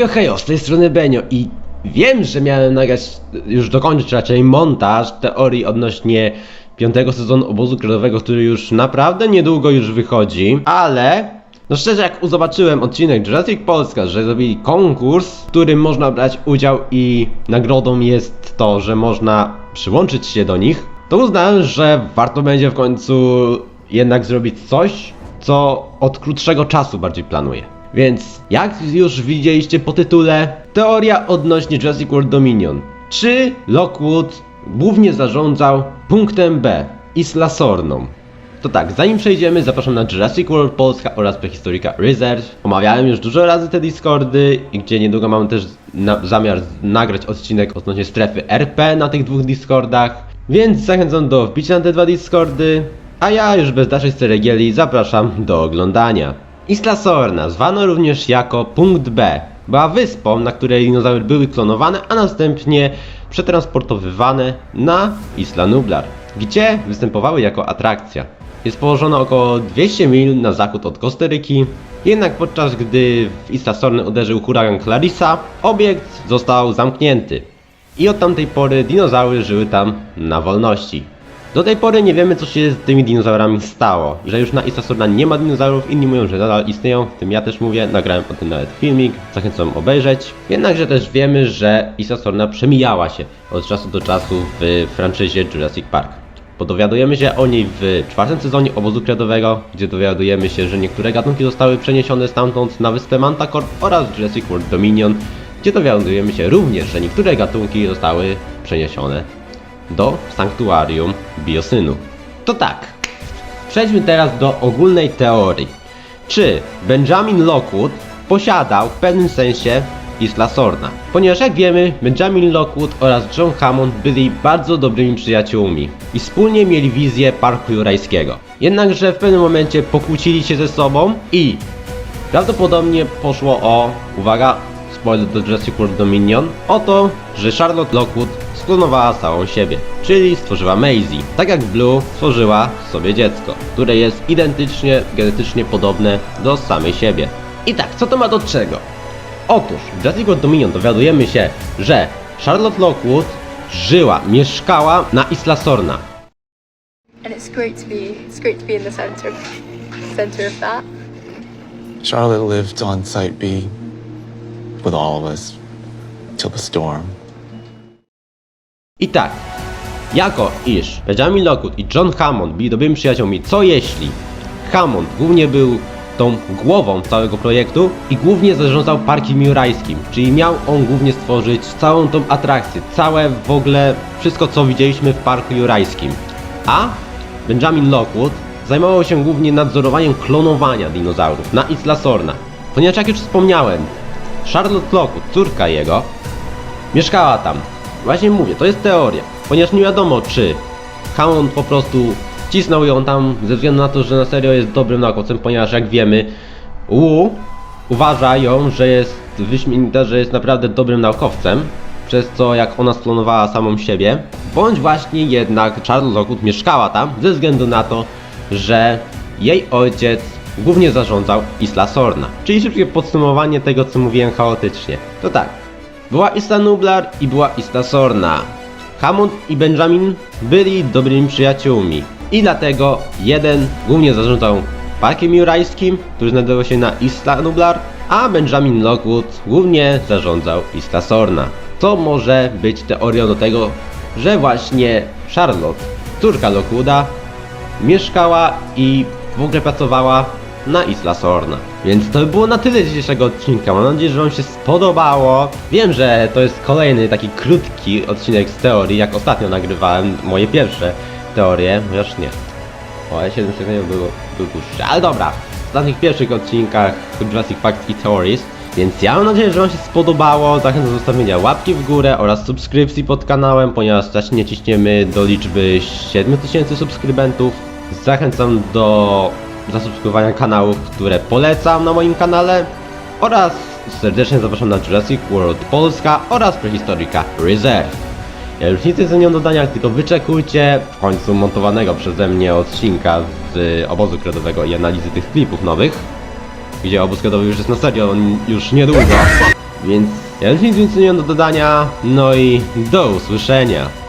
Hejo, hejo, z tej strony Benio i wiem, że miałem nagrać, już dokończyć raczej montaż teorii odnośnie piątego sezonu obozu kredowego, który już naprawdę niedługo już wychodzi, ale no szczerze jak zobaczyłem odcinek Jurassic Polska, że zrobili konkurs, w którym można brać udział i nagrodą jest to, że można przyłączyć się do nich, to uznałem, że warto będzie w końcu jednak zrobić coś, co od krótszego czasu bardziej planuję. Więc jak już widzieliście po tytule, teoria odnośnie Jurassic World Dominion. Czy Lockwood głównie zarządzał punktem B, Isla Sorną? To tak, zanim przejdziemy, zapraszam na Jurassic World Polska oraz Prehistorica Research. Omawiałem już dużo razy te Discordy, gdzie niedługo mam też zamiar nagrać odcinek odnośnie strefy RP na tych dwóch Discordach. Więc zachęcam do wbicia na te dwa Discordy, a ja już bez dalszej ceregieli zapraszam do oglądania. Isla Sorna, zwano również jako punkt B, była wyspą, na której dinozaury były klonowane, a następnie przetransportowywane na Isla Nublar, gdzie występowały jako atrakcja. Jest położona około 200 mil na zachód od Kostaryki, jednak podczas gdy w Isla Sorny uderzył huragan Clarissa, obiekt został zamknięty. I od tamtej pory dinozaury żyły tam na wolności. Do tej pory nie wiemy co się z tymi dinozaurami stało, że już na Isla Sorna nie ma dinozaurów, inni mówią, że nadal istnieją, w tym ja też mówię, nagrałem o tym nawet filmik, zachęcam obejrzeć. Jednakże też wiemy, że Isla Sorna przemijała się od czasu do czasu w franczyzie Jurassic Park. Bo dowiadujemy się o niej w czwartym sezonie obozu kredowego, gdzie dowiadujemy się, że niektóre gatunki zostały przeniesione stamtąd na wyspę Mantacore oraz Jurassic World Dominion, gdzie dowiadujemy się również, że niektóre gatunki zostały przeniesione do sanktuarium biosynu. To tak, przejdźmy teraz do ogólnej teorii. Czy Benjamin Lockwood posiadał w pewnym sensie Isla Sorna? Ponieważ jak wiemy, Benjamin Lockwood oraz John Hammond byli bardzo dobrymi przyjaciółmi i wspólnie mieli wizję parku jurajskiego. Jednakże w pewnym momencie pokłócili się ze sobą i Prawdopodobnie poszło o, uwaga, spoiler do Jurassic World Dominion, o to, że Charlotte Lockwood sklonowała całą siebie, czyli stworzyła Maisie, tak jak Blue stworzyła sobie dziecko, które jest identycznie, genetycznie podobne do samej siebie. I tak, co to ma do czego? Otóż w Jurassic World Dominion dowiadujemy się, że Charlotte Lockwood żyła, mieszkała na Isla Sorna, and it's great to be it's great to be in the center center of that. Charlotte lived on Site B with all of us till the storm. I tak, jako iż Benjamin Lockwood i John Hammond byli dobrymi przyjaciółmi, co jeśli Hammond głównie był tą głową całego projektu i głównie zarządzał parkiem jurajskim, czyli miał on głównie stworzyć całą tą atrakcję, całe w ogóle wszystko co widzieliśmy w parku jurajskim. A Benjamin Lockwood zajmował się głównie nadzorowaniem klonowania dinozaurów na Isla Sorna. Ponieważ jak już wspomniałem, Charlotte Lockwood, córka jego, mieszkała tam. Właśnie mówię, to jest teoria, ponieważ nie wiadomo czy Hammond po prostu wcisnął ją tam ze względu na to, że na serio jest dobrym naukowcem, ponieważ jak wiemy, Wu uważa ją, że jest wyśmienita, że jest naprawdę dobrym naukowcem, przez co jak ona sklonowała samą siebie, bądź właśnie jednak Charles Lockwood mieszkała tam ze względu na to, że jej ojciec głównie zarządzał Isla Sorna. Czyli szybkie podsumowanie tego, co mówiłem chaotycznie. To tak, była Isla Nublar i była Isla Sorna. Hammond i Benjamin byli dobrymi przyjaciółmi. I dlatego jeden głównie zarządzał parkiem jurajskim, który znajdował się na Isla Nublar, a Benjamin Lockwood głównie zarządzał Isla Sorna. Co może być teorią do tego, że właśnie Charlotte, córka Lockwooda, mieszkała i w ogóle pracowała na Isla Sorna. Więc to by było na tyle dzisiejszego odcinka. Mam nadzieję, że Wam się spodobało. Wiem, że to jest kolejny taki krótki odcinek z teorii, jak ostatnio nagrywałem moje pierwsze teorie, chociaż nie. O, ale 7 sekund było, był dłuższy. Ale dobra, w ostatnich pierwszych odcinkach Jurassic Park i Theories. Więc ja mam nadzieję, że Wam się spodobało. Zachęcam do zostawienia łapki w górę oraz subskrypcji pod kanałem, ponieważ zacznie ciśniemy do liczby 7000 subskrybentów. Zachęcam do zasubskrybowania kanałów, które polecam na moim kanale oraz serdecznie zapraszam na Jurassic World Polska oraz Prehistorica Reserve. Ja już nic nie do dodania, tylko wyczekujcie w końcu montowanego przeze mnie odcinka z obozu kredowego i analizy tych klipów nowych, gdzie obóz kredowy już jest na serio, on już niedługo. Więc ja już nic więcej nie mam do dodania, no i do usłyszenia.